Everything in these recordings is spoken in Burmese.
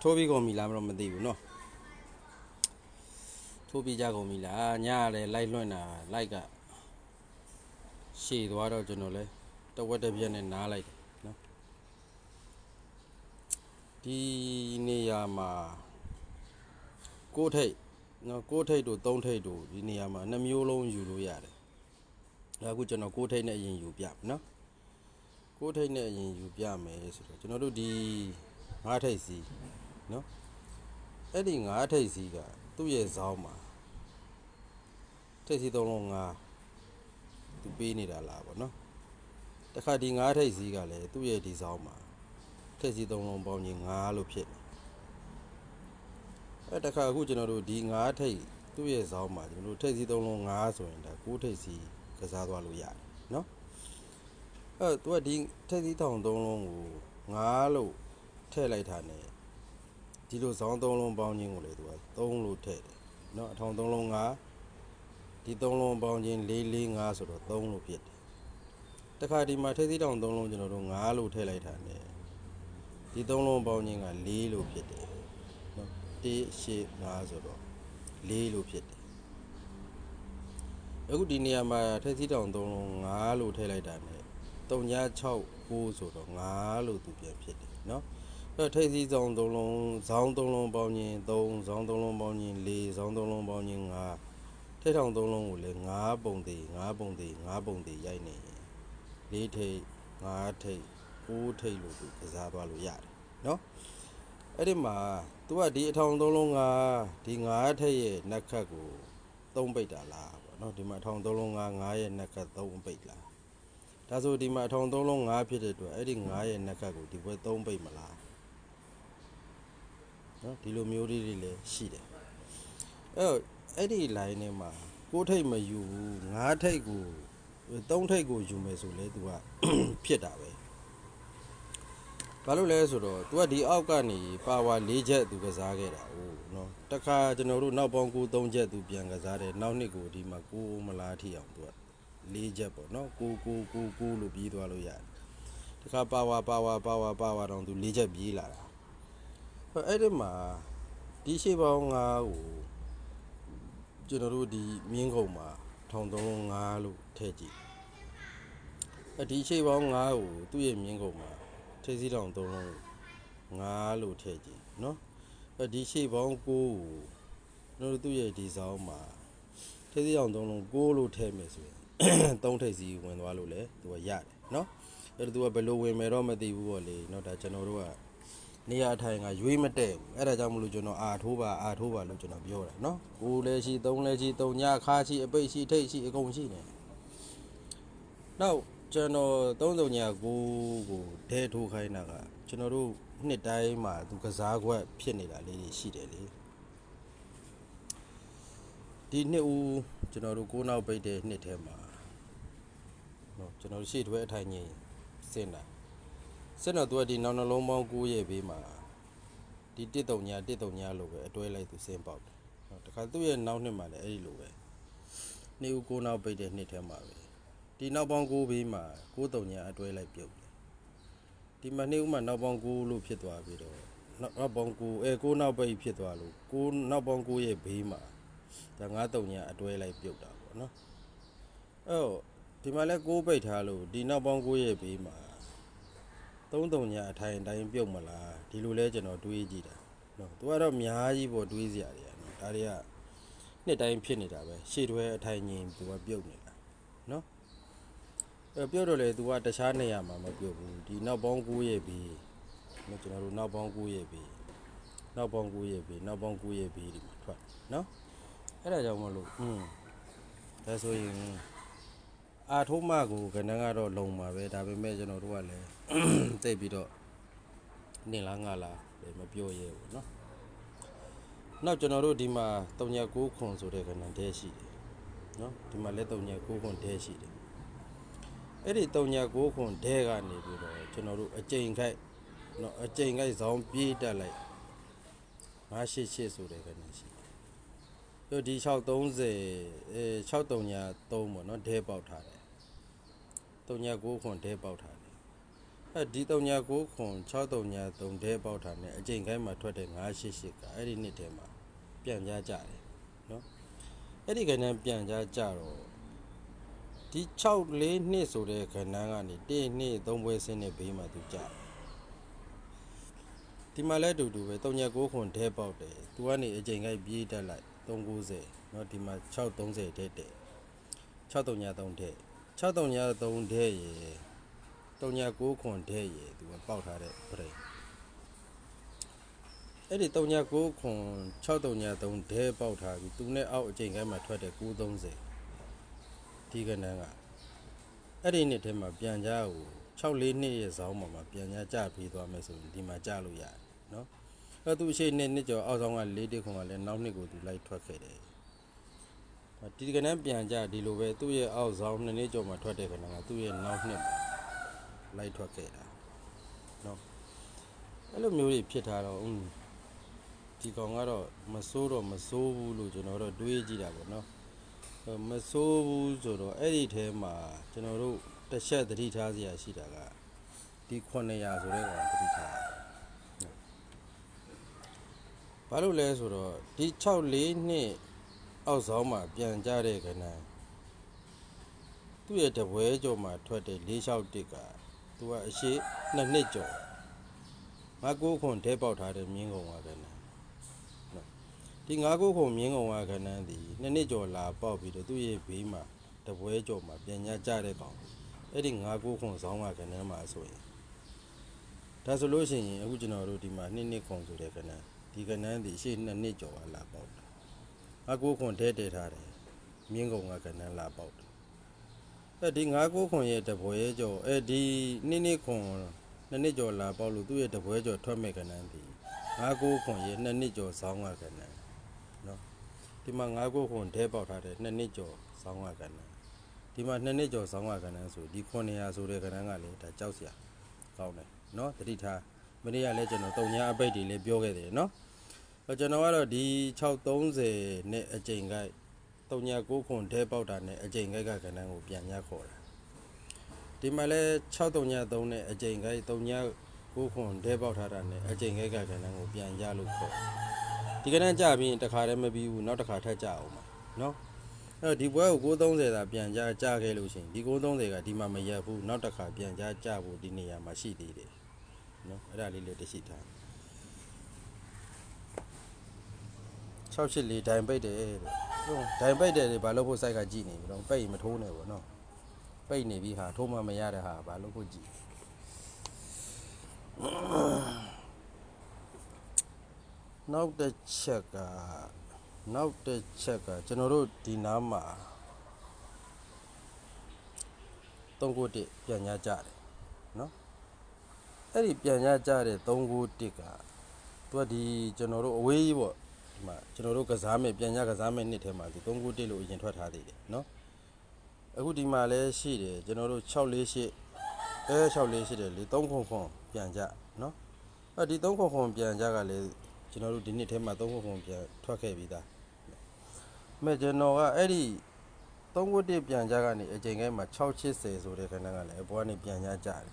ထိုးပြီးကုန်ပြီလားမတော့မသိဘူးနော်ထိုးပြီးကြကုန်ပြီလားညလည်းလိုက်လွှင့်တာလိုက်ကရှည်သွားတော့ကျွန်တော်လဲတဝက်တစ်ပြက်နဲ့နားလိုက်တယ်နော်ဒီနေရာမှာကိုထိတ်နော်ကိုထိတ်တို့သုံးထိတ်တို့ဒီနေရာမှာနှမျိုးလုံးယူလို့ရတယ်အခုကျွန်တော်ကိုထိတ်နဲ့အရင်ယူပြမယ်နော်ကိုထိတ်နဲ့အရင်ယူပြမယ်ဆိုတော့ကျွန်တော်တို့ဒီငါးထိတ်စီ နော်အဲ့ဒီငါးထိတ်စီကသူ့ရဲ့ဇောင်းမှာထိတ်စီသုံးလုံးငါးသူပေးနေတာလားဗောနော်တခါဒီငါးထိတ်စီကလည်းသူ့ရဲ့ဒီဇောင်းမှာထိတ်စီသုံးလုံးပေါင်းချင်းငါးလို့ဖြစ်နေအဲ့တခါအခုကျွန်တော်တို့ဒီငါးထိတ်သူ့ရဲ့ဇောင်းမှာကျွန်တော်တို့ထိတ်စီသုံးလုံးငါးဆိုရင်ဒါကိုးထိတ်စီကစားသွားလို့ရတယ်နော်အဲ့သူကဒီထက်သီးထောင်သုံးလုံးကိုငါးလို့ထည့်လိုက်တာ ਨੇ ဒီလိုဇောင်းသုံးလုံးပေါင်းခြင်းကိုလေသူက3လို့ထည့်တယ်เนาะအထောင်သုံးလုံးငါးဒီ3လုံးပေါင်းခြင်း4 4 5ဆိုတော့3လို့ဖြစ်တယ်တခါဒီမှာထက်သီးထောင်သုံးလုံးကျွန်တော်တို့5လို့ထည့်လိုက်တာ ਨੇ ဒီ3လုံးပေါင်းခြင်းက4လို့ဖြစ်တယ်เนาะ1 8 5ဆိုတော့4လို့ဖြစ်တယ်အခုဒီနေရာမှာထက်သီးထောင်သုံးလုံး5လို့ထည့်လိုက်တာ ਨੇ 3ည6 9ဆိုတော့9လို့သူပြန်ဖြစ်တယ်เนาะ အဲထိပ်စီးဆောင်၃လုံးဇောင်း၃လုံးပေါင်းရင်၃ဇောင်း၃လုံးပေါင်းရင်၄ဇောင်း၃လုံးပေါင်းရင်၅ထိပ်ထောင်၃လုံးကိုလည်း၅ပုံသေး၅ပုံသေး၅ပုံသေးရိုက်နေရင်၄ထိပ်၅ထိပ်၉ထိပ်လို့သူကစားသွားလို့ရတယ်နော်အဲ့ဒီမှာသူကဒီအထောင်၃လုံးကဒီ၅ထိပ်ရဲ့နှက်ခတ်ကို၃ပိတ်တာလားပေါ့နော်ဒီမှာအထောင်၃လုံးက၅ရဲ့နှက်ခတ်၃ပိတ်လားဒါဆိုဒီမှာအထောင်၃လုံး၅ဖြစ်တဲ့အတွက်အဲ့ဒီ၅ရဲ့နှက်ခတ်ကိုဒီဘွဲ၃ပိတ်မလား နော်ဒီလိုမျိုးလေးတွေလည်းရှိတယ်အဲ့တော့အဲ့ဒီ line ထဲမှာကိုးထိတ်မယူဘူး9ထိတ်ကို3ထိတ်ကိုယူမယ်ဆိုလဲ तू က ဖြစ်တာပဲဘာလို့လဲဆိုတော့ तू ကဒီအောက်ကနေပါဝါ၄ချက် तू ကစားခဲ့တာ哦နော်တခါကျွန်တော်တို့နောက်ပေါင်း9 3ချက် तू ပြန်ကစားတယ်နောက်နှစ်ကိုဒီမှာ9မလားထိအောင် तू က လေးချက်ပေါ့နော်ကိုကိုကိုကိုလို့ပြီးသွားလို့ရတယ်တခါပါဝါပါဝါပါဝါပါဝါတောင်သူလေးချက်ပြေးလာတာ အဲ့ဒီမှာဒီရှေ့ပေါင်း9ကိုကျွန်တော်တို့ဒီမြင်းကုံမှာထောင်305လို့ထည့်ကြည့်အဲ့ဒီရှေ့ပေါင်း9ကိုသူ့ရဲ့မြင်းကုံမှာထိစည်းတောင်3လုံး5လို့ထည့်ကြည့်နော်အဲ့ဒီရှေ့ပေါင်း9ကိုကျွန်တော်တို့သူ့ရဲ့ဒီဆောင်မှာထိစည်းတောင်3လုံး6လို့ထည့်မယ်ဆိုရင် သုံးထိပ်စီဝင်သွားလို့လေသူကရတယ်เนาะအဲ့ဒါသူကဘယ်လိုဝင်မယ်တော့မသိဘူးပေါ့လေเนาะဒါကျွန်တော်တို့က နေရာထိုင်ကရွေးမတဲ့ဘူးအဲ့ဒါကြောင့်မလို့ကျွန်တော်အာထိုးပါအာထိုးပါလို့ကျွန်တော်ပြောတာเนาะကိုယ်လည်းရှိသုံးလည်းရှိသုံးညခါရှိအပိတ်ရှိထိတ်ရှိအကုန်ရှိနေနောက်ကျွန်တော်သုံးစုံညာကိုကိုဒဲထိုးခိုင်းတာကကျွန်တော်တို့နှစ်တိုင်းမှာသူကစားခွက်ဖြစ်နေတာလေးတွေရှိတယ်လေဒီနှစ်ဦးကျွန်တော်တို့ကိုးနောက်ပိတ်တဲ့နှစ်ထဲမှာ နော်ကျွန်တော်တို့ရှေ့ထွဲအထိုင်ကြီးစင်တာ စင်တော့သူကဒီနောက်နှလုံးပေါင်း9ရဲ့ဘေးမှာဒီတစ်တုံညာတစ်တုံညာလို့ပဲအတွဲလိုက်သူစင်ပေါက်တယ်နော်တခါသူ့ရဲ့နောက်နှစ်မှာလည်းအဲ့ဒီလိုပဲနေဦးကိုနောက်ပိတ်တဲ့နှစ်ထဲမှာပဲဒီနောက်ပေါင်း9ဘေးမှာ9တုံညာအတွဲလိုက်ပြုတ်တယ်ဒီမှာနေဦးမှာနောက်ပေါင်း9လို့ဖြစ်သွားပြီးတော့နောက်နောက်ပေါင်း9အဲ9နောက်ပိတ်ဖြစ်သွားလို့9နောက်ပေါင်း9ရဲ့ဘေးမှာဒါ9တုံညာအတွဲလိုက်ပြုတ်တာပေါ့နော်အဲ့တော့ဒီမှာလဲကိုးပိတ်ထားလို့ဒီနောက်ပေါင်းကိုးရဲ့ဘေးမှာ သုံးတုံညာအထိုင်အတိုင်းပြုတ်မလားဒီလိုလဲကျွန်တော်တွေးကြည့်တာနော်သူကတော့အများကြီးပေါ့တွေးစရာတွေကနော်ဒါတွေကနှစ်တိုင်းဖြစ်နေတာပဲရှေ့တွဲအထိုင်ငင်သူကပြုတ်နေတာနော်အဲပြုတ်တော့လေသူကတခြားနေရာမှာမပြုတ်ဘူးဒီနောက်ပေါင်းကိုးရဲ့ဘေးနော်ကျွန်တော်တို့နောက်ပေါင်းကိုးရဲ့ဘေးနောက်ပေါင်းကိုးရဲ့ဘေးနောက်ပေါင်းကိုးရဲ့ဘေးဒီမှာထွက်နော်အဲ့ဒါကြောင့်မလို့อืมဒါဆိုရင် အာထုံးမကိုကဏ္ဍကတော့လုံပါပဲဒါပေမဲ့ကျွန်တော်တို့ကလည်း တိတ်ပြီးတော့နေလားငါလားလည်းမပြောရဲဘူးเนาะနောက်ကျွန်တော်တို့ဒီမှာ39ခွန်ဆိုတဲ့ကဏ္ဍတဲရှိတယ်เนาะဒီမှာလည်း39ခွန်တဲရှိတယ်အဲ့ဒီ39ခွန်တဲကနေပြီးတော့ကျွန်တော်တို့အကြိမ်ခိုက်เนาะအကြိမ်ခိုက်ဇောင်းပြေးတက်လိုက်988ဆိုတဲ့ကဏ္ဍရှိတယ်တို့ဒီ630အဲ639 3ပေါ့เนาะဒဲပေါက်ထားတယ် 39ခွန်ဒဲပေါက်ထားတယ်အဲဒီ39ခွန်639တဲပေါက်တာနဲ့အချိန်ခိုင်းမှာထွက်တဲ့988ကအဲ့ဒီနှစ်ထဲမှာပြန်ကြကြတယ်နော်အဲ့ဒီကဏ္ဍပြန်ကြကြတော့ဒီ6လေးနှစ်ဆိုတဲ့ကဏ္ဍကနေ1နှစ်3ပွဲဆင်းတဲ့ဘေးမှာသူကြတယ်ဒီမှာလဲအတူတူပဲ39ခွန်တဲပေါက်တယ်သူကနေအချိန်ခိုင်းပြေးတက်လိုက်390နော်ဒီမှာ630တဲ့တဲ့639တဲ့ 639တဲ့ရေ39ခွန်တဲ့ရေသူကပေါက်ထားတဲ့ပြိအဲ့ဒီ39ခွန်633ဒဲပေါက်ထားပြီးသူနဲ့အောက်အချိန်ခိုင်းမှာထွက်တဲ့930ဒီကနန်းကအဲ့ဒီနှစ်ထဲမှာပြန်ကြကို64နှစ်ရဲ့ဇောင်းပေါ်မှာပြန်ကြကြပြီးသွားမယ်ဆိုရင်ဒီမှာကြလို့ရတယ်နော်အဲ့သူအရှိနှစ်နှစ်ကျော်အောက်ဆောင်က၄တစ်ခွန်ကလည်းနောက်နှစ်ကိုသူလိုက်ထွက်ခဲ့တယ် ဒီကနေ့ပြန်ကြဒီလိုပဲသူ့ရဲ့အောက်ဆောင်နှစ်နှစ်ကျော်မှထွက်တဲ့ခဏကသူ့ရဲ့နောက်နှစ်လိုက်ထွက်ခဲ့တာနော်အဲ့လိုမျိုးတွေဖြစ်ထားတော့อืมဒီကောင်ကတော့မစိုးတော့မစိုးဘူးလို့ကျွန်တော်တို့တွေးကြည့်တာပေါ့နော်မစိုးဘူးဆိုတော့အဲ့ဒီထဲမှာကျွန်တော်တို့တစ်ချက်သတိထားစရာရှိတာကဒီ900ဆိုတဲ့ကောင်သတိထားဘာလို့လဲဆိုတော့ဒီ6 4နှစ် အောက်ဆောင်မှာပြန်ကြတဲ့ကဏ္ဍသူ့ရဲ့တပွဲကြော်မှာထွက်တဲ့461ကသူကအရှိနှစ်နှစ်ကျော်ငါကိုခွန်တဲပေါက်ထားတဲ့မြင်းကုံဝါကဏ္ဍနော်ဒီငါကိုခွန်မြင်းကုံဝါကဏ္ဍဒီနှစ်နှစ်ကျော်လာပေါက်ပြီးတော့သူ့ရဲ့ဘေးမှာတပွဲကျော်မှာပြန်ညာကြတဲ့ကောင်အဲ့ဒီငါကိုခွန်ဆောင်းဝါကဏ္ဍမှာဆိုရင်ဒါဆိုလို့ရှိရင်အခုကျွန်တော်တို့ဒီမှာနှစ်နှစ်ခွန်ဆိုတဲ့ကဏ္ဍဒီကဏ္ဍဒီအရှိနှစ်နှစ်ကျော်လာပေါက်တယ် ငါကိုခွန်တဲတဲထားတယ်မြင်းကုံဝါကဏ္ဍလာပေါက်တယ်အဲဒီ9ကိုခွန်ရဲ့တပွဲကျော်အဲဒီနှစ်နှစ်ခွန်နှစ်နှစ်ကျော်လာပေါက်လို့သူ့ရဲ့တပွဲကျော်ထွက်မဲ့ကဏ္ဍဒီ9ကိုခွန်ရဲ့နှစ်နှစ်ကျော်ဆောင်းကကဏ္ဍနော်ဒီမှာ9ကိုခွန်ဒဲပေါက်ထားတဲ့နှစ်နှစ်ကျော်ဆောင်းကကဏ္ဍဒီမှာနှစ်နှစ်ကျော်ဆောင်းကကဏ္ဍဆိုဒီ900ဆိုတဲ့ကဏ္ဍကလည်းဒါကြောက်စရာကောင်းတယ်နော်တတိထားမနေ့ကလည်းကျွန်တော်တုံညာအပိတ်တွေလည်းပြောခဲ့တယ်နော်အဲ ကျွန်တော်ကတော့ဒီ630နဲ့အကြိမ်ကိုက်39ခွန်ဒဲပေါက်တာနဲ့အကြိမ်ကိုက်ကကဏ္ဍကိုပြန်ညခေါ်တာဒီမှာလဲ633နဲ့အကြိမ်ကိုက်39ခွန်ဒဲပေါက်ထားတာနဲ့အကြိမ်ကိုက်ကကဏ္ဍကိုပြန်ရလို့ခေါ်တယ်ဒီကဏ္ဍကြပြီးရင်တစ်ခါတည်းမပြီးဘူးနောက်တစ်ခါထပ်ကြအောင်ပါနော်အဲ့တော့ဒီပွဲကို930သာပြန်ကြကြခဲ့လို့ရှိရင်ဒီ930ကဒီမှာမရက်ဘူးနောက်တစ်ခါပြန်ကြကြဖို့ဒီနေရာမှာရှိသေးတယ်နော်အဲ့ဒါလေးလေးတရှိထား 684ဒိုင်ပိတ်တယ်တဲ့ဟုတ်ဒိုင်ပိတ်တယ်လေဘာလို့ဖို့စိုက်ကကြည်နေပြီတော့ပိတ်ရင်မထိုးနဲ့ဘောနော်ပိတ်နေပြီဟာထိုးမှမရတဲ့ဟာဘာလို့ဖို့ကြည်နောက်တစ်ချက်ကနောက်တစ်ချက်ကကျွန်တော်တို့ဒီနားမှာ3ကို1ပြန်ညာကြတယ်နော်အဲ့ဒီပြန်ညာကြတဲ့3ကို1ကသူကဒီကျွန်တော်တို့အဝေးကြီးပေါ့ ဒီမှာကျွန်တော်တို့ကစားမယ်ပြန်ညကစားမယ်နှစ်ထဲမှာဒီ391လို့အရင်ထွက်ထားသေးတယ်เนาะအခုဒီမှာလည်းရှိတယ်ကျွန်တော်တို့648အဲ648တယ်လေ3ခွန်ခွန်ပြန်ကြเนาะအဲဒီ3ခွန်ခွန်ပြန်ကြကလည်းကျွန်တော်တို့ဒီနှစ်ထဲမှာ3ခွန်ခွန်ပြန်ထွက်ခဲ့ပြီးသားမဲ့ကျွန်တော်ကအဲ့ဒီ391ပြန်ကြကနေအချိန်တိုင်းမှာ680ဆိုတဲ့ခဏကလည်းအပေါ်ကနေပြန်ကြကြတယ်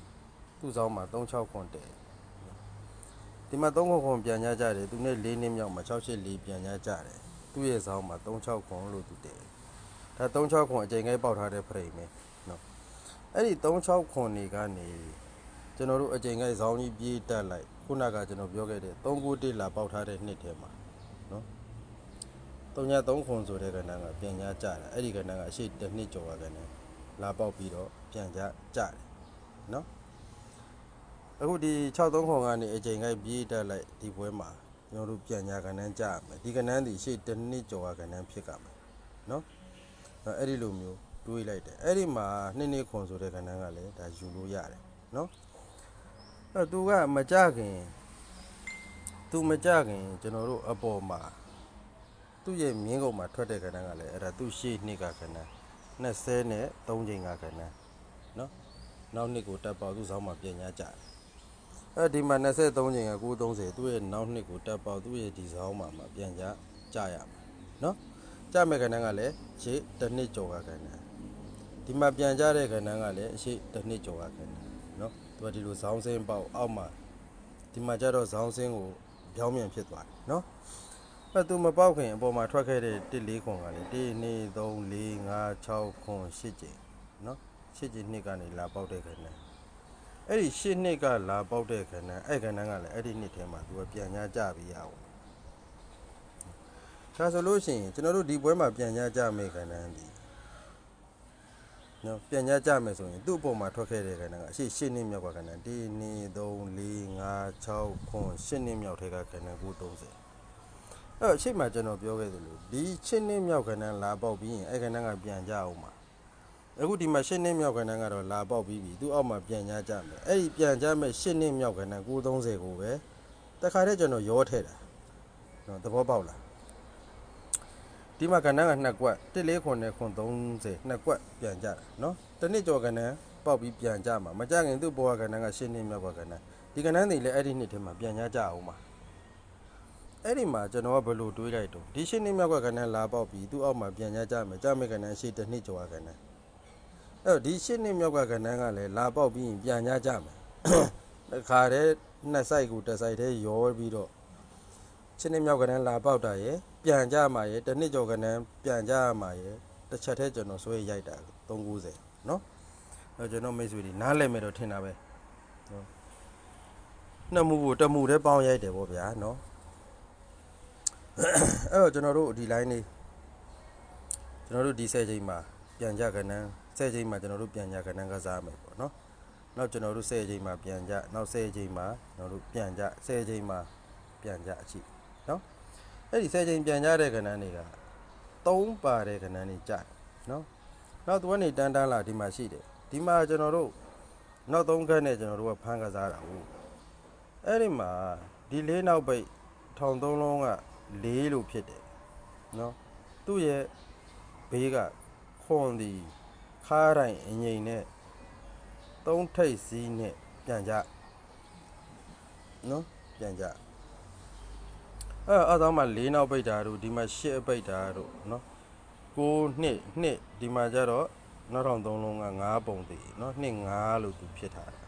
သူ့ဆောင်မှာ36ခွန်တယ် ဒီမှာ369ပြန်ရကြတယ်သူနဲ့၄နှစ်မြောက်မှာ684ပြန်ရကြတယ်သူ့ရဲ့ဇောင်းမှာ369လို့သူတည်ဒါ369အချိန်ကြီးပေါက်ထားတဲ့ဖရိမ်ပဲနော်အဲ့ဒီ369နေကနေကျွန်တော်တို့အချိန်ကြီးဇောင်းကြီးပြေးတက်လိုက်ခုနကကျွန်တော်ပြောခဲ့တဲ့391လာပေါက်ထားတဲ့နှစ်ထဲမှာနော်393ခွန်ဆိုတဲ့ကဏ္ဍကပြန်ရကြတာအဲ့ဒီကဏ္ဍကအရှိတနှစ်ကျော်ကကဏ္ဍလာပေါက်ပြီးတော့ပြန်ရကြတယ်နော် အခုဒီ63ခွန်ကနေအချိန်ကိုက်ပြေးတက်လိုက်ဒီပွဲမှာကျွန်တော်တို့ပြန်ညာကဏ္ဍကြရမယ်ဒီကဏ္ဍဒီရှေ့တစ်နှစ်ကျော်ကကဏ္ဍဖြစ်ကမယ်နော်အဲ့ဒီလိုမျိုးတွေးလိုက်တယ်အဲ့ဒီမှာနှစ်နှစ်ခွန်ဆိုတဲ့ကဏ္ဍကလည်းဒါယူလို့ရတယ်နော်အဲ့သူကမကြခင်သူမကြခင်ကျွန်တော်တို့အပေါ်မှာသူ့ရဲ့မြင်းကုန်မှာထွက်တဲ့ကဏ္ဍကလည်းအဲ့ဒါသူ့ရှေ့နှစ်ကကဏ္ဍ20နဲ့3ချိန်ကကဏ္ဍနော်နောက်နှစ်ကိုတက်ပေါသူ့ဆောင်မှာပြင်ညာကြတယ် အဲဒီမှာ23ချိန်က930သူ့ရဲ့နောက်နှစ်ကိုတက်ပေါက်သူ့ရဲ့ဒီဇောင်းမှာမှာပြန်ကြကြရမှာเนาะကြမဲ့ကဏ္ဍကလည်းရှေ့တစ်နှစ်ကျော်ကကဏ္ဍဒီမှာပြန်ကြတဲ့ကဏ္ဍကလည်းအရှိတစ်နှစ်ကျော်ကကဏ္ဍเนาะသူ သူကဒီလိုဇောင်းစင်းပေါက်အောက်မှာဒီမှာကျတော့ဇောင်းစင်းကိုပြောင်းပြန်ဖြစ်သွားတယ်နော်အဲသူမပေါက်ခင်အပေါ်မှာထွက်ခဲ့တဲ့1 4ခွန်ကလေ1 2 3 4 5 6ခွန်8ကျင်းနော်8ကျင်းနှစ်ကနေလာပေါက်တဲ့ခဏ အဲ့ဒီ8နှစ်ကလာပေါက်တဲ့ခဏအဲ့ခဏကလည်းအဲ့ဒီနှစ်ထဲမှာသူကပြန်ညာကြပြီးရအောင်ဒါဆိုလို့ရှိရင်ကျွန်တော်တို့ဒီပွဲမှာပြန်ညာကြမယ်ခဏဒီနော်ပြန်ညာကြမယ်ဆိုရင်သူ့အပေါ်မှာထွက်ခဲ့တဲ့ခဏကအရှိ8နှစ်မြောက်ကခဏ1 2 3 4 5 6ခွန်8နှစ်မြောက်ထဲကခဏ930အဲ့တော့အရှိမကျွန်တော်ပြောခဲ့သလိုဒီ8နှစ်မြောက်ခဏလာပေါက်ပြီးရင်အဲ့ခဏကပြန်ကြအောင်ပါ အခုဒီမှာရှင်းနှစ်မြောက်ကဏ္ဍကတော့လာပေါက်ပြီးပြီသူအောက်မှာပြန်ညာကြမယ်အဲ့ဒီပြန်ကြမဲ့ရှင်းနှစ်မြောက်ကဏ္ဍ930ကိုပဲတခါတည်းကျွန်တော်ရောထည့်တာနော်သဘောပေါက်လားဒီမှာကဏ္ဍကနှစ်ကွက်14ခွန်နဲ့ခွန်30နှစ်ကွက်ပြန်ကြတာနော်တစ်နှစ်ကျော်ကဏ္ဍပေါက်ပြီးပြန်ကြမှာမကြခင်သူ့ဘောကကဏ္ဍကရှင်းနှစ်မြောက်ကကဏ္ဍဒီကဏ္ဍတွေလည်းအဲ့ဒီနှစ်ထဲမှာပြန်ညာကြအောင်ပါအဲ့ဒီမှာကျွန်တော်ကဘယ်လိုတွေးလိုက်တော့ဒီရှင်းနှစ်မြောက်ကကဏ္ဍလာပေါက်ပြီးသူ့အောက်မှာပြန်ညာကြမယ်ကြမယ်ကဏ္ဍရှေ့တစ်နှစ်ကျော်ကဏ္ဍ အဲ့ဒီရှစ်နှစ်မြောက်ကကဏ္ဍကလည်းလာပေါက်ပြီးရင်ပြန်ညကြမယ်တခါတည်းနှစ်ဆိုင်ကိုတစ်ဆိုင်တည်းရောပြီးတော့ရှစ်နှစ်မြောက်ကဏ္ဍလာပေါက်တာရယ်ပြန်ကြမှာရယ်တစ်နှစ်ကျော်ကဏ္ဍပြန်ကြမှာရယ်တစ်ချက်တည်းကျွန်တော်ဆွဲရိုက်တာ390နော်အဲ့ကျွန်တော်မိတ်ဆွေတွေနားလည်မယ်တော့ထင်တာပဲနော်နှစ်မှုကိုတမှုတည်းပေါင်းရိုက်တယ်ဗောဗျာနော်အဲ့တော့ကျွန်တော်တို့ဒီ line နေကျွန်တော်တို့ဒီဆယ်ချိန်မှာပြန်ကြကဏ္ဍ 10ချိန်မှာကျွန်တော်တို့ပြန်ကြကဏ္ဍကစားမယ်ပေါ့နော်နောက်ကျွန်တော်တို့10ချိန်မှာပြန်ကြနောက်10ချိန်မှာကျွန်တော်တို့ပြန်ကြ10ချိန်မှာပြန်ကြအချိနော်အဲ့ဒီ10ချိန်ပြန်ကြတဲ့ကဏ္ဍတွေက3ပါတဲ့ကဏ္ဍတွေကြတယ်နော်နောက်သူကနေတန်းတန်းလာဒီမှာရှိတယ်ဒီမှာကျွန်တော်တို့နောက်3ခန်းနဲ့ကျွန်တော်တို့ကဖမ်းကစားတာဟုတ်အဲ့ဒီမှာဒီလေးနောက်ပိတ်ထောင်သုံးလုံးက4လို့ဖြစ်တယ်နော်သူ့ရဲ့ဘေးကခွန်ဒီ ခါးတိုင်းအငိမ့်နဲ့သုံးထိပ်စည်းနဲ့ပြန်ကြနော်ပြန်ကြအဲအသားမှာ၄နောက်ပိတ်တာတို့ဒီမှာ၈အပိတ်တာတို့နော်9နှစ်နှစ်ဒီမှာကျတော့နောက်ထောင်သုံးလုံးက9ပုံတည်နော်နှစ်9လို့သူဖြစ်ထားတာ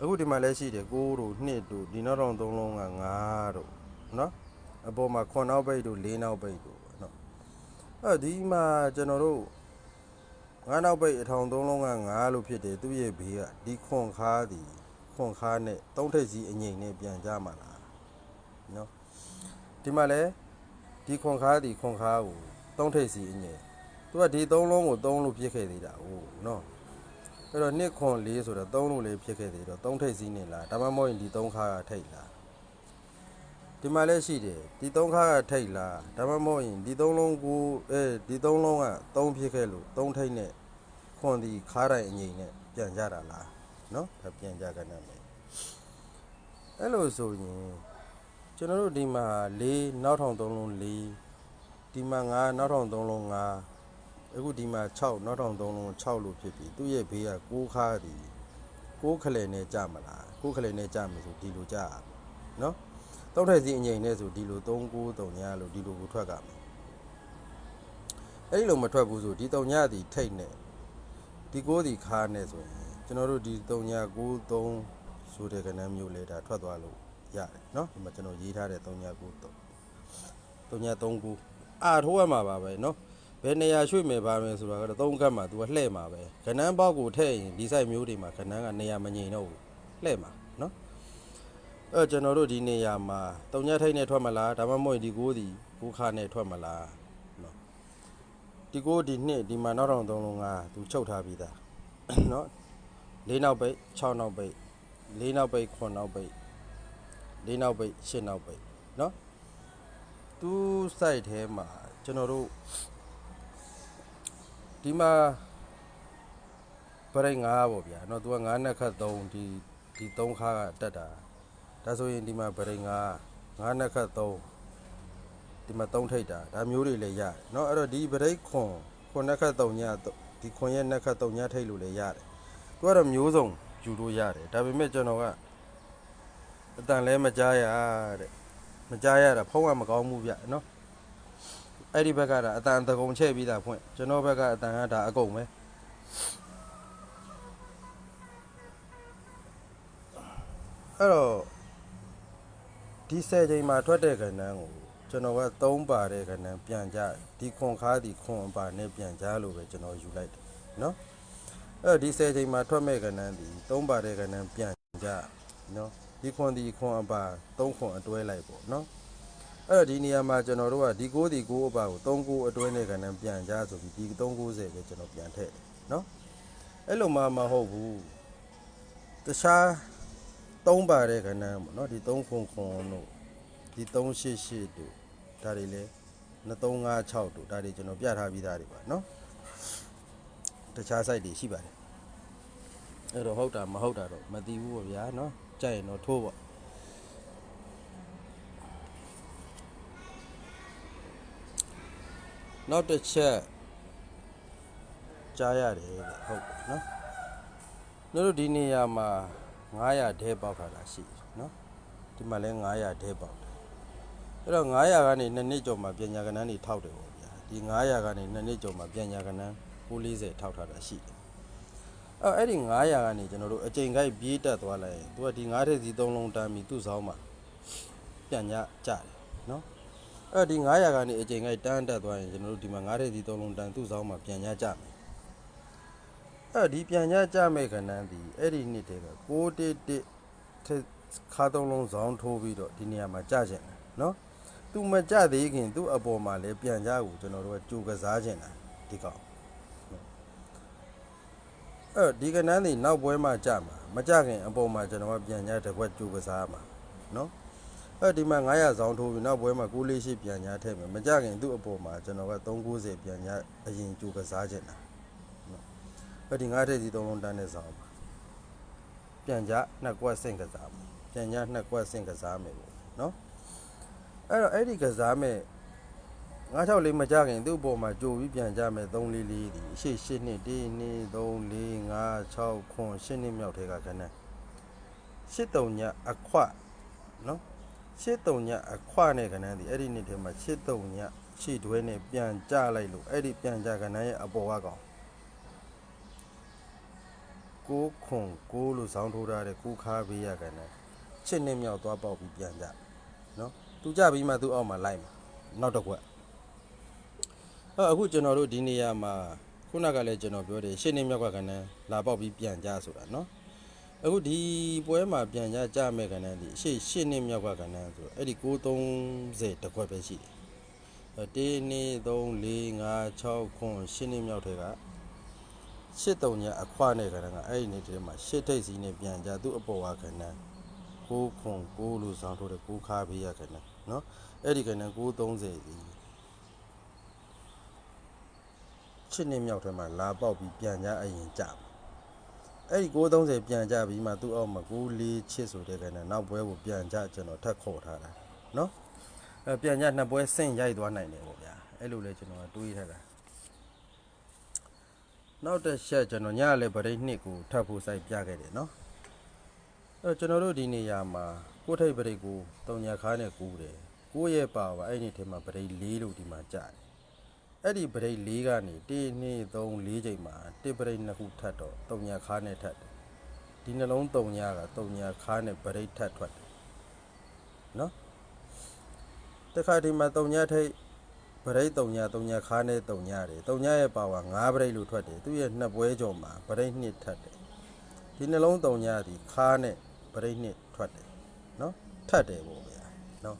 အခုဒီမှာလည်းရှိတယ်9တို့နှစ်တို့ဒီနောက်ထောင်သုံးလုံးက9တို့နော်အပေါ်မှာ9နောက်ပိတ်တို့၄နောက်ပိတ်တို့နော်အဲဒီမှာကျွန်တော်တို့ ငါးနောက်ပိတ်အထောင်သုံးလုံးက9လို့ဖြစ်တယ်သူ့ရဲ့ဘေးကဒီခွန်ခါသည်ခွန်ခါနဲ့သုံးထိပ်စီအငိမ့်နဲ့ပြန်ကြမှာလားနော်ဒီမှာလဲဒီခွန်ခါသည်ခွန်ခါကိုသုံးထိပ်စီအငိမ့်သူကဒီသုံးလုံးကိုသုံးလို့ပြစ်ခဲ့သေးတာ哦နော်အဲ့တော့နှစ်ခွန်လေးဆိုတော့သုံးလို့လေးဖြစ်ခဲ့သေးတော့သုံးထိပ်စီနေလားဒါမှမဟုတ်ရင်ဒီသုံးခါကထိပ်လားဒီမှာလည်းရှိတယ်ဒီသုံးခါကထိတ်လားဒါမှမဟုတ်ရင်ဒီသုံးလုံးကိုအဲဒီသုံးလုံးကသုံးဖြစ်ခဲ့လို့သုံးထိတ်နဲ့ ခွန်ဒီခါတိုင်းအငိမ့်နဲ့ပြန်ကြတာလားနော်ဒါပြန်ကြကနဲ့မယ်အဲ့လိုဆိုရင်ကျွန်တော်တို့ဒီမှာ၄နောက်ထောင်သုံးလုံး၄ဒီမှာ၅နောက်ထောင်သုံးလုံး၅အခုဒီမှာ6နောက်ထောင်သုံးလုံး6လို့ဖြစ်ပြီသူ့ရဲ့ဘေးက6ခါဒီ6ခလဲနဲ့ကြမလား6ခလဲနဲ့ကြမယ်ဆိုဒီလိုကြနော်တောက်ထက်စီအငိမ့်နဲ့ဆိုဒီလို3 9 3ညလို့ဒီလိုကိုထွက်ကမယ်အဲ့ဒီလိုမထွက်ဘူးဆိုဒီ3ညသည်ထိတ်နဲ့ ဒီ9ဒီခါနဲ့ဆိုရင်ကျွန်တော်တို့ဒီ3ည93ဆိုတဲ့ကဏ္ဍမျိုးလေဒါထွက်သွားလို့ရတယ်เนาะဒီမှာကျွန်တော်ရေးထားတဲ့3ည93 3ည39အာထိုးရမှာပါပဲเนาะဘယ်နေရာရွှေ့မယ်ပါမယ်ဆိုတာကတော့3ကတ်မှာ तू ကလှဲ့မှာပဲကဏ္ဍပေါက်ကိုထည့်ရင်ဒီ site မျိုးတွေမှာကဏ္ဍကနေရာမငြိမ်တော့ဘူးလှဲ့မှာเนาะ အဲ့တော့ကျွန်တော်တို့ဒီနေရာမှာတုံညထိတ်နဲ့ထွက်မလားဒါမှမဟုတ်ဒီကိုးဒီကိုးခါနဲ့ထွက်မလားနော် ဒီကိုးဒီနှစ်ဒီမှာနောက်တော့သုံးလုံးကသူချုပ်ထားပြီးသားနော်၄နောက်ပိတ်6နောက်ပိတ်၄နောက်ပိတ်9နောက်ပိတ်၄နောက်ပိတ်10နောက်ပိတ်နော်သူ site ထဲမှာကျွန်တော်တို့ဒီမှာပရိတ်9ပေါ့ဗျာနော်သူက9နှစ်ခတ်3ဒီဒီ3ခါကတက်တာဒါဆိုရင်ဒီမှာဗရိတ်9 9နှစ်ခတ်3 ဒီမှာ3ထိတ်တာဒါမျိုးတွေလည်းရတယ်เนาะအဲ့တော့ဒီဗရိတ်ခွန်ခွန်နှစ်ခတ်3ညဒီခွန်ရဲ့နှစ်ခတ်3ညထိတ်လို့လည်းရတယ်သူကတော့မျိုးစုံယူလို့ရတယ်ဒါပေမဲ့ကျွန်တော်ကအတန်လဲမကြားရတဲ့မကြားရတာဖုံးကမကောင်းဘူးဗျเนาะအဲ့ဒီဘက်ကဒါအတန်တကုံချဲ့ပြီးတာဖွင့်ကျွန်တော်ဘက်ကအတန်ကဒါအကုန်ပဲ အဲ့တော့ဒီဆယ်ချိန်မှာထွက်တဲ့ကဏ္ဍကို ကျွန်တော်က3ပါတဲ့ကဏ္ဍပြန်ကြဒီခွန်ခါးဒီခွန်အပါနဲ့ပြန်ကြလို့ပဲကျွန်တော်ယူလိုက်တယ်နော်အဲ့တော့ဒီဆယ်ချိန်မှာထွက်မဲ့ကဏ္ဍဒီ3ပါတဲ့ကဏ္ဍပြန်ကြနော်ဒီခွန်ဒီခွန်အပါ3ခွန်အတွဲလိုက်ပေါ့နော်အဲ့တော့ဒီနေရာမှာကျွန်တော်တို့ကဒီ9ဒီ9အပါကို3 9အတွဲနဲ့ကဏ္ဍပြန်ကြဆိုပြီးဒီ390ပဲကျွန်တော်ပြန်ထည့်တယ်နော်အဲ့လိုမှမဟုတ်ဘူးတခြားသုံးပါတဲ့ကဏ္ဍပေါ့နော်ဒီ3ခွန်ခွန်တို့ ဒီ388တို့ဒါတွေလည်း2356တို့ဒါတွေကျွန်တော်ပြထားပြီးသားတွေပါနော်တခြား site တွေရှိပါတယ်အဲ့တော့ဟုတ်တာမဟုတ်တာတော့မသိဘူးပေါ့ဗျာနော်ကြိုက်ရင်တော့ထိုးပေါ့နောက်တစ်ချက်ကြားရတယ်တဲ့ဟုတ်ပါနော်တို့တို့ဒီနေရာမှာ900ဒဲပေါက်ထားတာရှိတယ်နော်ဒီမှာလဲ900ဒဲပေါက်တယ် အဲ့တော့900ကနေ2နှစ်ကျော်မှာပြန်ညာကဏ္ဍနေထောက်တယ်ပေါ့ဗျာဒီ900ကနေ2နှစ်ကျော်မှာပြန်ညာကဏ္ဍ940ထောက်ထားတာရှိတယ်အဲ့အဲ့ဒီ900ကနေကျွန်တော်တို့အချိန်ကိုက်ပြေးတက်သွားလိုက်ရင်သူကဒီ9ထက်စီ3လုံးတန်းပြီးသူ့ဆောင်မှာပြန်ညာကြတယ်နော်အဲ့ဒီ900ကနေအချိန်ကိုက်တန်းတက်သွားရင်ကျွန်တော်တို့ဒီမှာ9ထက်စီ3လုံးတန်းသူ့ဆောင်မှာပြန်ညာကြမယ်အဲ့ဒီပြန်ကြကြမဲ့ကဏ္ဍဒီအဲ့ဒီနှစ်တည်းက6တစ်တစ်ထက်ခါသုံးလုံးဇောင်းထိုးပြီးတော့ဒီနေရာမှာကြကျင်တယ်နော် သူမကြသေးခင်သူ့အပေါ်မှာလည်းပြန်ကြကိုကျွန်တော်တို့ကကြိုကစားကျင်တာဒီကောင်အဲ့ဒီကဏ္ဍဒီနောက်ပွဲမှာကြမှာမကြခင်အပေါ်မှာကျွန်တော်ကပြန်ကြတစ်ခွက်ကြိုကစားမှာနော်အဲ့ဒီမှာ900ဇောင်းထိုးပြီးနောက်ပွဲမှာ648ပြန်ကြထည့်မယ်မကြခင်သူ့အပေါ်မှာကျွန်တော်က390ပြန်ကြအရင်ကြိုကစားကျင်တာအဲ့ဒီငါးထည့်စီသုံးလုံးတန်းနဲ့ဆောင်ပါပြန်ကြနှစ်ကွက်ဆင့်ကစားမယ်ပြန်ကြနှစ်ကွက်ဆင့်ကစားမယ်ပေါ့နော် အဲ့တော့အဲ့ဒီကစားမယ်ငါးချောက်လေးမကြခင်သူ့အပေါ်မှာကြိုပြီးပြန်ကြမယ်3လေးလေးဒီအရှိ8နှစ်1 2 3 4 5 6ခွန်8နှစ်မြောက်ထဲကခဏ8တုံညအခွနော်8တုံညအခွနဲ့ခဏဒီအဲ့ဒီနှစ်ထဲမှာ8တုံညရှေ့တွဲနဲ့ပြန်ကြလိုက်လို့အဲ့ဒီပြန်ကြခဏရဲ့အပေါ်ကကောင်ကိုခွန်ကိုလို့ဇောင်းထိုးထားတဲ့ကိုခါဘေးရကန်နဲ့ချစ်နှစ်မြောက်သွားပေါက်ပြီးပြန်ကြနော် သူကြပြီးမှသူ့အောက်မှာလိုက်မှာနောက်တစ်ခွက်အဲအခုကျွန်တော်တို့ဒီနေရာမှာခုနကလည်းကျွန်တော်ပြောတယ်ရှင်းနေမြောက်ကကဏ္ဍလာပေါက်ပြီးပြန်ကြဆိုတာเนาะအခုဒီပွဲမှာပြန်ကြကြမဲ့ကဏ္ဍဒီရှေ့ရှင်းနေမြောက်ကကဏ္ဍဆိုတော့အဲ့ဒီ930တစ်ခွက်ပဲရှိတယ်1 2 3 4 5 6 9ရှင်းနေမြောက်တွေကရှစ်တုံညာအခွနဲ့ကဏ္ဍကအဲ့ဒီနေ့တည်းမှာရှစ်ထိပ်စီနဲ့ပြန်ကြသူ့အပေါ်ကကဏ္ဍ 6.9လို့ဆောင်ထုတ်တယ်6ခါပေးရခိုင်နဲ့เนาะအဲ့ဒီခိုင်နဲ့630ဒီချစ်နှစ်မြောက်ထဲမှာလာပေါက်ပြီးပြန်ကြအရင်ကြအဲ့ဒီ630ပြန်ကြပြီးမှသူ့အောက်မှာ94ချစ်ဆိုတဲ့ခိုင်နဲ့နောက်ပွဲကိုပြန်ကြကျွန်တော်ထပ်ခေါ်ထားတာเนาะအဲပြန်ကြနှစ်ပွဲဆင့်ရိုက်သွားနိုင်တယ်ပေါ့ဗျာအဲ့လိုလဲကျွန်တော်တွေးထားတာနောက်တစ်ချက်ကျွန်တော်ညလည်းဗရိတ်နှစ်ကိုထပ်ဖို့စိုက်ပြခဲ့တယ်เนาะ အဲတော့ကျွန်တော်တို့ဒီနေရာမှာကိုယ်ထိပ်ဗရိတ်ကိုတုံညာခါနဲ့ကူးတယ်ကိုယ့်ရဲ့ပါပါအဲ့ဒီထဲမှာဗရိတ်၄လို့ဒီမှာကြာတယ်အဲ့ဒီဗရိတ်၄ကနေ1 2 3 4ချိန်မှာတစ်ဗရိတ်နှစ်ခုထပ်တော့တုံညာခါနဲ့ထပ်တယ်ဒီနှလုံးတုံညာကတုံညာခါနဲ့ဗရိတ်ထပ်ထွက်တယ်နော်တခါဒီမှာတုံညာထိပ်ဗရိတ်တုံညာတုံညာခါနဲ့တုံညာတယ်တုံညာရဲ့ပါဝါ9ဗရိတ်လို့ထွက်တယ်သူရဲ့နှစ်ပွဲကြော်မှာဗရိတ်နှစ်ထပ်တယ်ဒီနှလုံးတုံညာဒီခါနဲ့ ဗရိတ်နှစ်ထွက်တယ်နော်ထပ်တယ်ပေါ့ဗျာနော်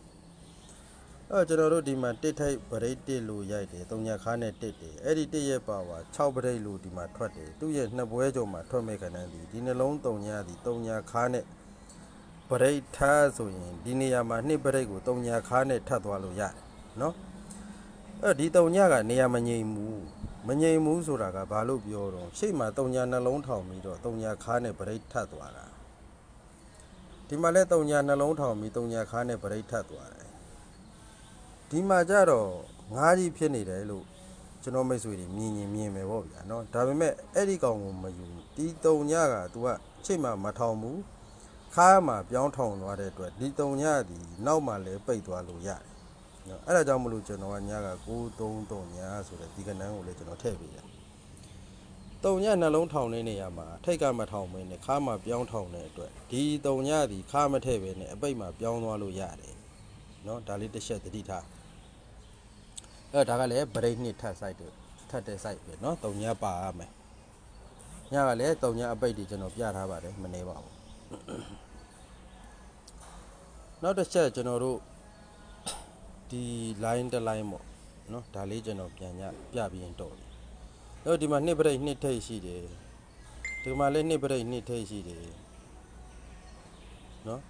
အဲ့တော့ကျွန်တော်တို့ဒီမှာတစ်ထိုက်ဗရိတ်တစ်လို့ရိုက်တယ်တုံညာခါနဲ့တစ်တယ်အဲ့ဒီတစ်ရဲ့ပါဝါ6ဗရိတ်လို့ဒီမှာထွက်တယ်သူရဲ့နှစ်ပွဲကြော်မှာထွက်မဲ့ခဏန်းဒီဒီနှလုံးတုံညာဒီတုံညာခါနဲ့ဗရိတ်ထားဆိုရင်ဒီနေရာမှာနှစ်ဗရိတ်ကိုတုံညာခါနဲ့ထပ်သွားလို့ရတယ်နော်အဲ့ဒီတုံညကနေရာမငြိမ်ဘူးမငြိမ်ဘူးဆိုတာကဘာလို့ပြောတော့ရှေ့မှာတုံညာနှလုံးထောင်ပြီးတော့တုံညာခါနဲ့ဗရိတ်ထပ်သွားတာ ဒီမှာလဲတုံညာနှလုံးထောင်ပြီးတုံညာခါနဲ့ဗရိတ်ထပ်သွားတယ်ဒီမှာကြတော့ငားကြီးဖြစ်နေတယ်လို့ကျွန်တော်မိတ်ဆွေတွေမြင်ရင်မြင်မယ်ပေါ့ဗျာနော်ဒါပေမဲ့အဲ့ဒီကောင်ကိုမယူဒီတုံညက तू ကရှေ့မှာမထောင်ဘူးခါမှာပြောင်းထောင်သွားတဲ့အတွက်ဒီတုံညဒီနောက်မှလည်းပိတ်သွားလို့ရတယ်နော်အဲ့ဒါကြောင့်မလို့ကျွန်တော်ကညက933ညဆိုတဲ့ဒီကနန်းကိုလည်းကျွန်တော်ထည့်ပေးတယ် တုံညနှလုံးထောင်တဲ့နေရာမှာထိတ်ကမထောင်မင်းနဲ့ခါမှပြောင်းထောင်တဲ့အတွက်ဒီတုံညသည်ခါမထည့်ပဲနဲ့အပိတ်မှာပြောင်းသွားလို့ရတယ်เนาะဒါလေးတစ်ချက်သတိထားအဲ့ဒါကလည်းဗရိတ်နှစ်ထပ် site တို့ထပ်တဲ့ site ပဲเนาะတုံညပါရမယ်ညကလည်းတုံညအပိတ်တွေကျွန်တော်ပြထားပါတယ်မနေပါဘူးနောက်တစ်ချက်ကျွန်တော်တို့ဒီ line တစ် line ပေါ့เนาะဒါလေးကျွန်တော်ပြန်ညပြပြီးရင်တော့ တယ်တော့ဒီမှာနှစ်ပရိတ်နှစ်ထိတ်ရှိတယ်ဒီမှာလည်းနှစ်ပရိတ်နှစ်ထိတ်ရှိတယ်နော်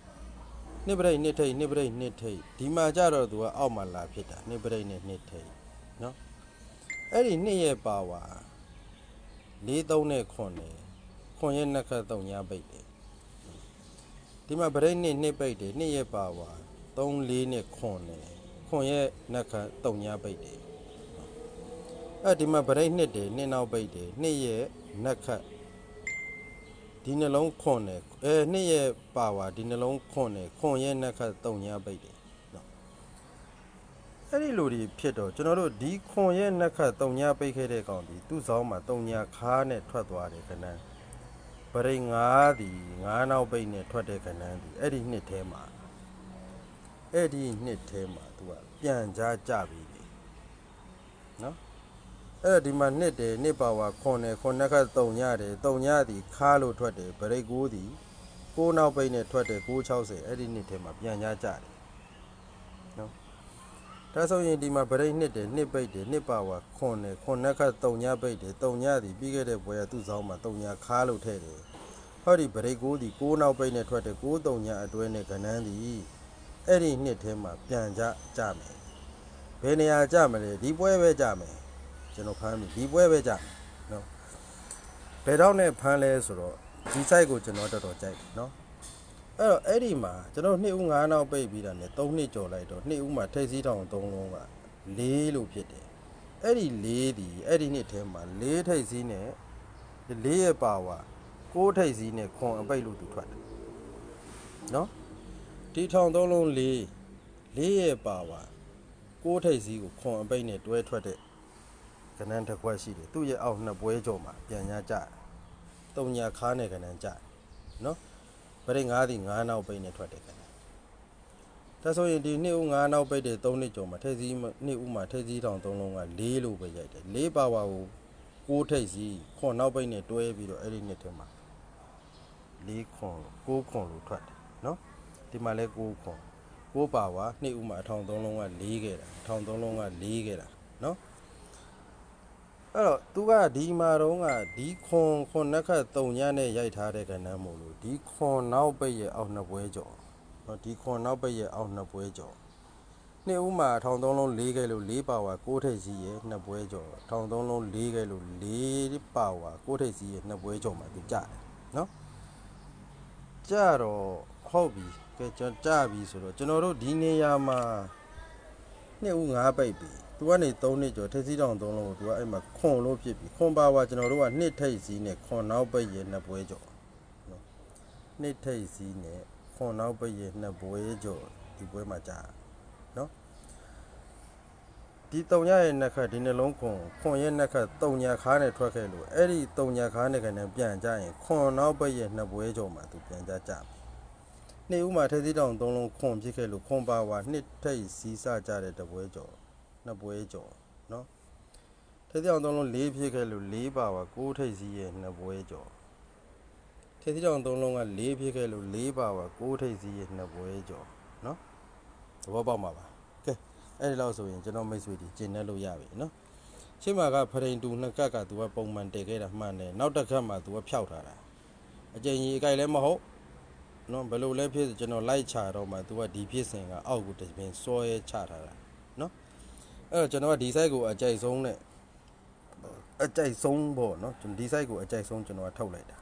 နှစ်ပရိတ်နှစ်ထိတ်နှစ်ပရိတ်နှစ်ထိတ်ဒီမှာကြတော့သူကအောက်မှာလာဖြစ်တာနှစ်ပရိတ်နဲ့နှစ်ထိတ်နော်အဲ့ဒီနှစ်ရဲ့ပါဝါ၄၃နဲ့ခွန်တယ်ခွန်ရဲ့နှစ်ခတ်၃ညာပိတ်တယ်ဒီမှာပရိတ်နှစ်နှစ်ပိတ်တယ်နှစ်ရဲ့ပါဝါ၃၄နဲ့ခွန်တယ်ခွန်ရဲ့နှစ်ခတ်၃ညာပိတ်တယ် အဲ့ဒီမှာဗရိတ်နှစ်တယ်နှစ်နောက်ပိတ်တယ်နှစ်ရဲ့နက်ခတ်ဒီနှလုံးခွန်တယ်အဲနှစ်ရဲ့ပါဝါဒီနှလုံးခွန်တယ်ခွန်ရဲ့နက်ခတ်တုံညာပိတ်တယ်နော်အဲ့ဒီလိုဒီဖြစ်တော့ကျွန်တော်တို့ဒီခွန်ရဲ့နက်ခတ်တုံညာပိတ်ခဲ့တဲ့ကောင်ဒီသူ့ဆောင်မှာတုံညာခါနဲ့ထွက်သွားတယ်ခဏန်းဗရိတ်9ဒီ9နောက်ပိတ်နဲ့ထွက်တဲ့ခဏန်းဒီအဲ့ဒီနှစ်ထဲမှာအဲ့ဒီနှစ်ထဲမှာသူကပြန်ကြားကြပြီလေနော် အဲ့ဒါဒီမှာနှစ်တယ်နှစ်ပါဝါခွန်တယ်ခွန်နှက်ခတ်တုံညတယ်တုံညသည်ခါလို့ထွက်တယ်ဗရိတ်ကိုးသည်ကိုးနောက်ပိတ်နဲ့ထွက်တယ်960အဲ့ဒီနှစ်ထဲမှာပြန်ကြကြတယ်နော်ဒါဆိုရင်ဒီမှာဗရိတ်နှစ်တယ်နှစ်ပိတ်တယ်နှစ်ပါဝါခွန်တယ်ခွန်နှက်ခတ်တုံညပိတ်တယ်တုံညသည်ပြီးခဲ့တဲ့ဘွယ်ကသူ့ဆောင်မှာတုံညခါလို့ထည့်တယ်ဟောဒီဗရိတ်ကိုးသည်ကိုးနောက်ပိတ်နဲ့ထွက်တယ်ကိုးတုံညအတွဲနဲ့ကဏန်းသည်အဲ့ဒီနှစ်ထဲမှာပြန်ကြကြမယ်ဘယ်နေရာကြမလဲဒီပွဲပဲကြမယ် ကျွန်တော်ဖမ်းပြီဒီပွဲပဲကြာနော်ဘယ်တော့နဲ့ဖမ်းလဲဆိုတော့ဒီ site ကိုကျွန်တော်တော်တော်ကြိုက်တယ်နော်အဲ့တော့အဲ့ဒီမှာကျွန်တော်နှစ်ဦး၅နောက်ပိတ်ပြီးတာနဲ့၃နှစ်ကျော်လိုက်တော့နှစ်ဦးမှာထိတ်စည်းတောင်၃လုံးက၄လို့ဖြစ်တယ်အဲ့ဒီ၄ဒီအဲ့ဒီနှစ်ထဲမှာ၄ထိတ်စည်းနဲ့၄ရဲ့ပါဝါ၉ထိတ်စည်းနဲ့ခွန်အပိတ်လို့သူထွက်တယ်နော်ဒီထောင်၃လုံး၄၄ရဲ့ပါဝါ၉ထိတ်စည်းကိုခွန်အပိတ်နဲ့တွဲထွက်တဲ့ ကနန်းတစ်ခွက်ရှိတယ်သူ့ရဲ့အောက်နှစ်ပွဲကြော်မှာပြန်ညာကြတယ်တုံညာခါနဲ့ကနန်းကြတယ်နော်ဗရိတ်၅ဒီ၅နောက်ပိတ်နဲ့ထွက်တယ်ကနန်းဒါဆိုရင်ဒီနှစ်ဦး၅နောက်ပိတ်တယ်၃နှစ်ကြော်မှာထိပ်စည်းမနှစ်ဦးမှာထိပ်စည်းတောင်၃လုံးက၄လို့ပဲရိုက်တယ်၄ပါဝါကိုကိုးထိပ်စည်းခွန်နောက်ပိတ်နဲ့တွဲပြီးတော့အဲ့ဒီနှစ်ထဲမှာ၄ခွန်ကိုးခွန်လို့ထွက်တယ်နော်ဒီမှာလဲကိုးခွန်ကိုးပါဝါနှစ်ဦးမှာအထောင်၃လုံးက၄ခဲ့တာအထောင်၃လုံးက၄ခဲ့တာနော် အဲ့တော့သူကဒီမှာတော့ကဒီခွန်ခွန်နှက်ခတ်တုံညနဲ့ရိုက်ထားတဲ့ကဏ္ဍမို့လို့ဒီခွန်နောက်ပိတ်ရဲ့အောက်နှစ်ပွဲကျော်နော်ဒီခွန်နောက်ပိတ်ရဲ့အောက်နှစ်ပွဲကျော်နှစ်ဦးမှာထောင်သုံးလုံး၄ခဲလို့၄ပါဝါ6ထိပ်စီးရဲ့နှစ်ပွဲကျော်ထောင်သုံးလုံး၄ခဲလို့၄ပါဝါ6ထိပ်စီးရဲ့နှစ်ပွဲကျော်မှာသူကြတယ်နော်ကြတော့ဟုတ်ပြီကဲကျွန်တော်ကြပြီဆိုတော့ကျွန်တော်တို့ဒီနေရာမှာနှစ်ဦးငါးပိတ်ပြီ သူကနေ3နှစ်ကျော်ထက်စီတောင်3လုံးကိုသူကအဲ့မှာခွန်လို့ဖြစ်ပြီခွန်ပါဝါကျွန်တော်တို့ကနှစ်ထိတ်စီးနဲ့ခွန်နောက်ပိတ်ရဲ့နှစ်ပွဲကျော်နော်နှစ်ထိတ်စီးနဲ့ခွန်နောက်ပိတ်ရဲ့နှစ်ပွဲကျော်ဒီပွဲမှာကြာနော်ဒီတုံညရဲ့နှစ်ခတ်ဒီနှလုံးခွန်ခွန်ရဲ့နှစ်ခတ်တုံညာခါနဲ့ထွက်ခဲ့လို့အဲ့ဒီတုံညာခါနဲ့ကနေပြန်ကြရင်ခွန်နောက်ပိတ်ရဲ့နှစ်ပွဲကျော်မှာသူပြန်ကြကြပြီနှစ်ဦးမှာထဲသီးတောင်သုံးလုံးခွန်ဖြစ်ခဲ့လို့ခွန်ပါဝါနှစ်ထိတ်စီးစကြတဲ့တပွဲကျော် နှစ်ပွဲကျော်နော်ထဲသီးတောင်သုံးလုံး၄ဖြစ်ခဲ့လို့၄ပါဝါ၉ထိတ်စီးရဲ့နှစ်ပွဲကျော်ထဲသီးတောင်သုံးလုံးက၄ဖြစ်ခဲ့လို့၄ပါဝါ၉ထိတ်စီးရဲ့နှစ်ပွဲကျော်နော်သဘောပေါက်မှာပါကဲအဲ့ဒီလောက်ဆိုရင်ကျွန်တော်မိတ်ဆွေဒီကျင်နေလို့ရပြီနော်ရှင်းမှာကဖရိန်တူနှစ်ကတ်ကသူကပုံမှန်တည်ခဲ့တာမှန်တယ်နောက်တစ်ခတ်မှာသူကဖျောက်ထားတာအကျဉ်းကြီးအကြိုက်လည်းမဟုတ်နော်ဘယ်လိုလဲဖြစ်ကျွန်တော်လိုက်ချတော့မှ तू ကဒီဖြစ်စဉ်ကအောက်ကိုတပင်စောရဲချထားတာနော် အဲ့တော့ကျွန်တော်ကဒီ site ကိုအကြိုက်ဆုံးနဲ့အကြိုက်ဆုံးပေါ့နော်ကျွန်တော်ဒီ site ကိုအကြိုက်ဆုံးကျွန်တော်ကထုတ်လိုက်တာ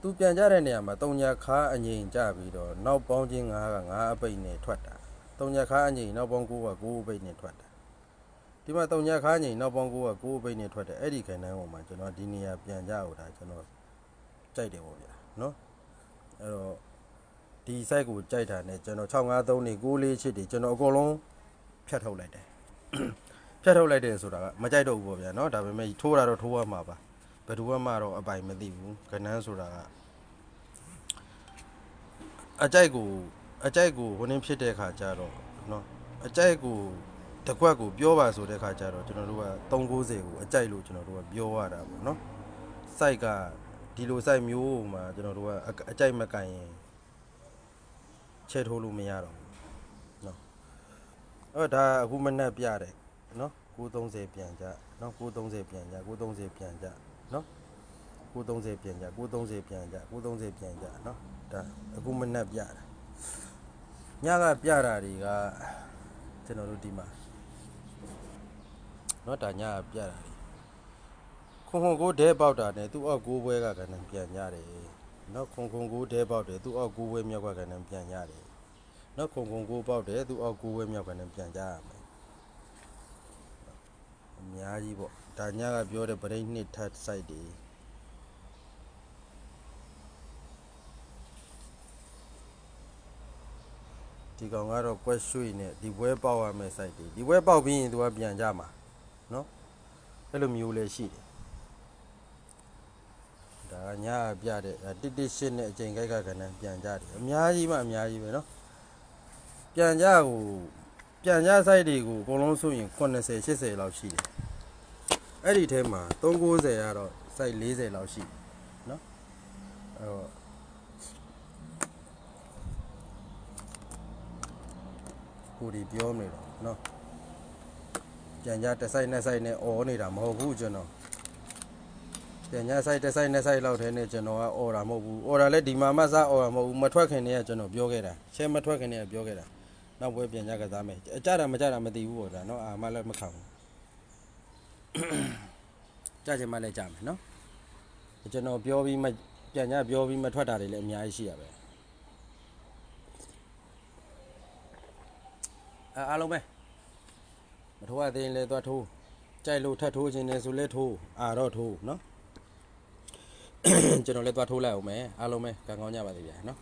तू ပြန်ကြတဲ့နေရာမှာတုံညာခါအငိမ်ကြပြီးတော့နောက်ပေါင်းချင်းငါးကငါးအပိတ်နဲ့ထွက်တာတုံညာခါအငိမ်နောက်ပေါင်းကိုးကကိုးအပိတ်နဲ့ထွက်တာဒီမှာတုံညာခါအငိမ်နောက်ပေါင်းကိုးကကိုးအပိတ်နဲ့ထွက်တယ်အဲ့ဒီခိုင်နှန်းပေါ်မှာကျွန်တော်ဒီနေရာပြန်ကြဟိုတာကျွန်တော်ကြိုက်တယ်ပေါ့ဗျာနော်အဲ့တော့ဒီ site ကိုကြိုက်တာနဲ့ကျွန်တော်653နေ648တွေကျွန်တော်အကုန်လုံး ဖြတ်ထုတ်လိုက်တယ် ဖြတ်ထုတ်လိုက်တယ်ဆိုတာကမကြိုက်တော့ဘူးပေါ့ဗျာเนาะဒါပေမဲ့ထိုးတာတော့ထိုးရမှာပါဘယ်သူမှတော့အပိုင်မသိဘူးကနန်းဆိုတာကအကြိုက်ကိုအကြိုက်ကိုဟိုနှင်းဖြစ်တဲ့ခါကျတော့เนาะအကြိုက်ကိုတစ်ခွက်ကိုပြောပါဆိုတဲ့ခါကျတော့ကျွန်တော်တို့က390ကိုအကြိုက်လို့ကျွန်တော်တို့ကပြောရတာပေါ့เนาะစိုက်ကဒီလိုစိုက်မျိုးမှာကျွန်တော်တို့ကအအကြိုက်မကန်ရင်ချဲထိုးလို့မရတော့ဘူးเนาะ အဲ့ဒါအခုမနှက်ပြတယ်နော်930ပြန်ကြနော်930ပြန်ကြ930ပြန်ကြနော်930ပြန်ကြ930ပြန်ကြ930ပြန်ကြနော်ဒါအခုမနှက်ပြတာညကပြတာတွေကကျွန်တော်တို့ဒီမှာနော်ဒါညကပြတာတွေခွန်ခွန်ကိုဒဲပေါက်တာနဲ့သူ့အောက်ကိုးပွဲကကဏ္ဍပြန်ကြတယ်နော်ခွန်ခွန်ကိုဒဲပေါက်တယ်သူ့အောက်ကိုးပွဲမြောက်ကကဏ္ဍပြန်ကြတယ် နော်ခွန်ခွန်ကိုပေါက်တယ်သူ့အောက်ကိုးပွဲမြောက်ကဏ္ဍပြန်ကြရမယ်အများကြီးပေါ့ဒါညကပြောတဲ့ဗရိတ်နှစ်ထပ် site တွေဒီကောင်ကတော့ကွက်ရွှေ့နဲ့ဒီဘွဲပေါက်ရမယ့် site တွေဒီဘွဲပေါက်ပြီးရင်သူကပြန်ကြမှာနော်အဲ့လိုမျိုးလည်းရှိတယ်ဒါကညကပြတဲ့ဒါတစ်တစ်ရှစ်နဲ့အချိန်ခိုက်ကကဏ္ဍပြန်ကြတယ်အများကြီးမှအများကြီးပဲနော် ပြန်ကြကိုပြန်ကြ site တွေကိုအကုန်လုံးဆိုရင်80 80လောက်ရှိတယ် အဲ့ဒီထဲမှာ390ကတော့ site 40လောက်ရှိတယ်เนาะအဲ့တော့ကိုဒီပြောနေတော့เนาะပြန်ကြတစ် site နှစ် site နဲ့អော်နေတာမဟုတ်ဘူးကျွန်တော်ပြန်ကြ site တစ် site နှစ် site လောက်ထဲနဲ့ကျွန်တော်ကអော်တာမဟုတ်ဘူးអော်တာလဲဒီမှာမှစားអော်တာမဟုတ်ဘူးမထွက်ခင်တည်းကကျွန်တော်ပြောခဲ့တာရှဲမထွက်ခင်တည်းကပြောခဲ့တာ နောက်ပွဲပြန်ကြကစားမယ်အကြတာမကြတာမသိဘူးပေါ့ဒါနော်အာမလည်းမခံဘူးကြချင်မှလည်းကြမယ်နော်ကျွန်တော်ပြောပြီးမှပြန်ကြပြောပြီးမှထွက်တာတွေလည်းအများကြီးရှိရပဲအဲအားလုံးပဲမထိုးရသေးရင်လည်းသွားထိုးကြိုက်လို့ထပ်ထိုးခြင်းနဲ့ဆိုလဲထိုးအာတော့ထိုးနော်ကျွန်တော်လည်းသွားထိုးလိုက်အောင်မယ်အားလုံးပဲကံကောင်းကြပါစေဗျာနော်